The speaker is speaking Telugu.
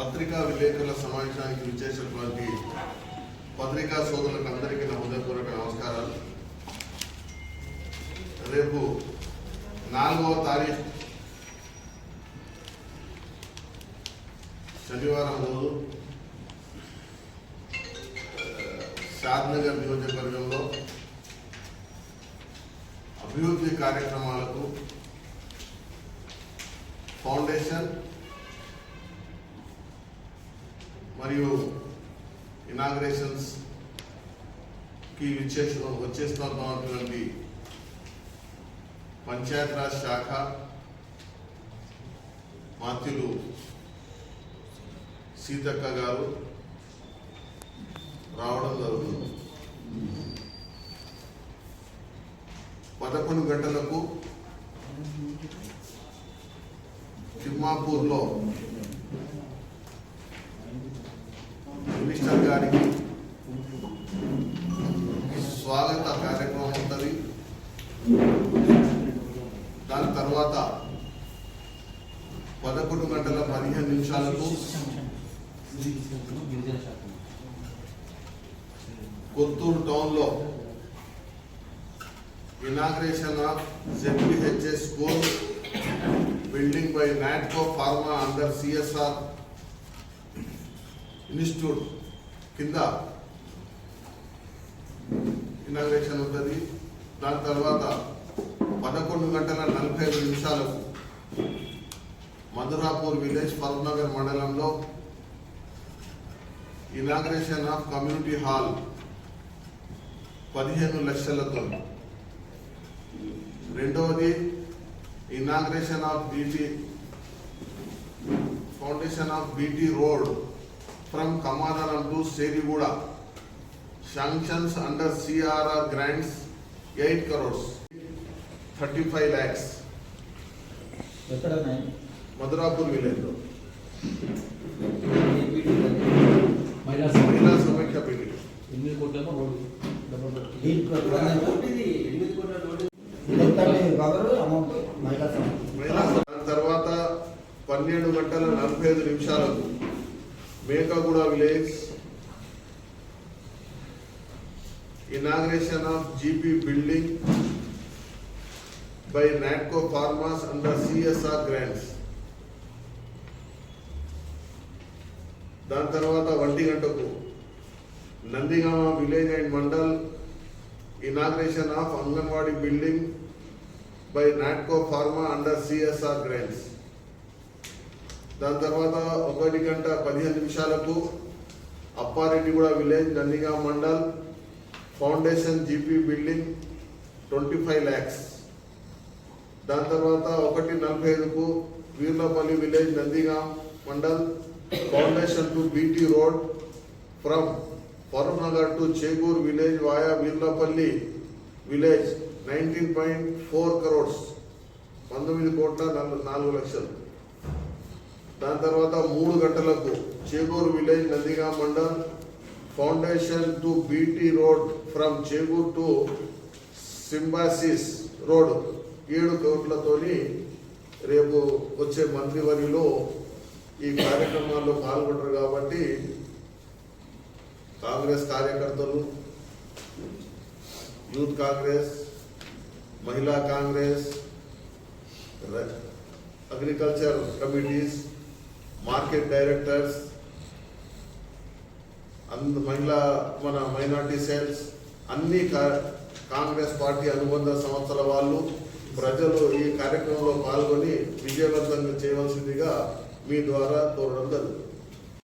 పత్రికా విలేకరుల సమావేశానికి విచ్చేసినటువంటి పత్రికా సోదరులకు అందరికీ నా హృదయపూర్వక నమస్కారాలు. రేపు నాలుగవ తారీఖు శనివారం రోజు షాద్నగర్ నియోజకవర్గంలో అభివృద్ధి కార్యక్రమాలకు ఫౌండేషన్ మరియు ఇనాగ్రేషన్స్కి విచ్చేసి వచ్చేస్తున్నటువంటి పంచాయతీరాజ్ శాఖ మాత్యులు సీతక్క గారు రావడం జరుగుతుంది. పదకొండు గంటలకు తిమ్మాపూర్లో స్వాగత కార్యక్రమం ఉంటుంది దాని తర్వాత పదకొండు గంటల పదిహేను నిమిషాలకు కొత్తూరు టౌన్లో inauguration of ZPHS school building by Natco pharma under CSR institute కింద ఇనాగ్రేషన్ ఉంటుంది. దాని తర్వాత పదకొండు గంటల నలభై ఐదు నిమిషాలకు మధురాపూర్ విలేజ్ ఫరూక్నగర్ మండలంలో ఇనాగ్రేషన్ ఆఫ్ కమ్యూనిటీ హాల్ పదిహేను లక్షలతో. రెండవది inauguration of BT foundation of BT road from Kamadaram to Seriguda sanctions under CRR grants eight crores thirty five lakhs Madhurapur విలేజ్లో మహిళా మహిళా సమైక్య బిల్డింగ్ ఎనిమిది దాని తర్వాత పన్నెండు గంటల నలభై ఐదు నిమిషాలకు Mekaguda village inauguration of GP building by Natco pharmas under CSR grants దాని తర్వాత ఒంటి గంటకు Nandigama village and mandal inauguration of anganwadi building by Natco pharma under CSR grants దాని తర్వాత ఒకటి గంట పదిహేను నిమిషాలకు Appareddyguda village Nandigama mandal foundation GP building twenty five lakhs. దాని తర్వాత ఒకటి నలభై ఐదుకు Veerlapally village Nandigama mandal foundation to BT road from Farooq Nagar to Chegur village via Veerlapalli village nineteen point four crores పంతొమ్మిది కోట్ల నల్- నాలుగు లక్షలు. దాని తర్వాత మూడు గంటలకు Chegur village Nandigama mandal foundation to BT road from Chegur to సింబాసిస్ road ఏడు కోట్లతోని రేపు వచ్చే మంత్రివర్యులు ఈ కార్యక్రమాల్లో పాల్గొంటారు కాబట్టి కాంగ్రెస్ కార్యకర్తలు యూత్ కాంగ్రెస్ మహిళా Congress agriculture committees market directors అంద మహిళా మన మైనార్టీ సెల్స్ అన్ని కా- కాంగ్రెస్ పార్టీ అనుబంధ సంస్థల వాళ్ళు ప్రజలు ఈ కార్యక్రమంలో పాల్గొని విజయవంతంగా చేయవలసిందిగా మీ ద్వారా కోరడం జరుగుతుంది.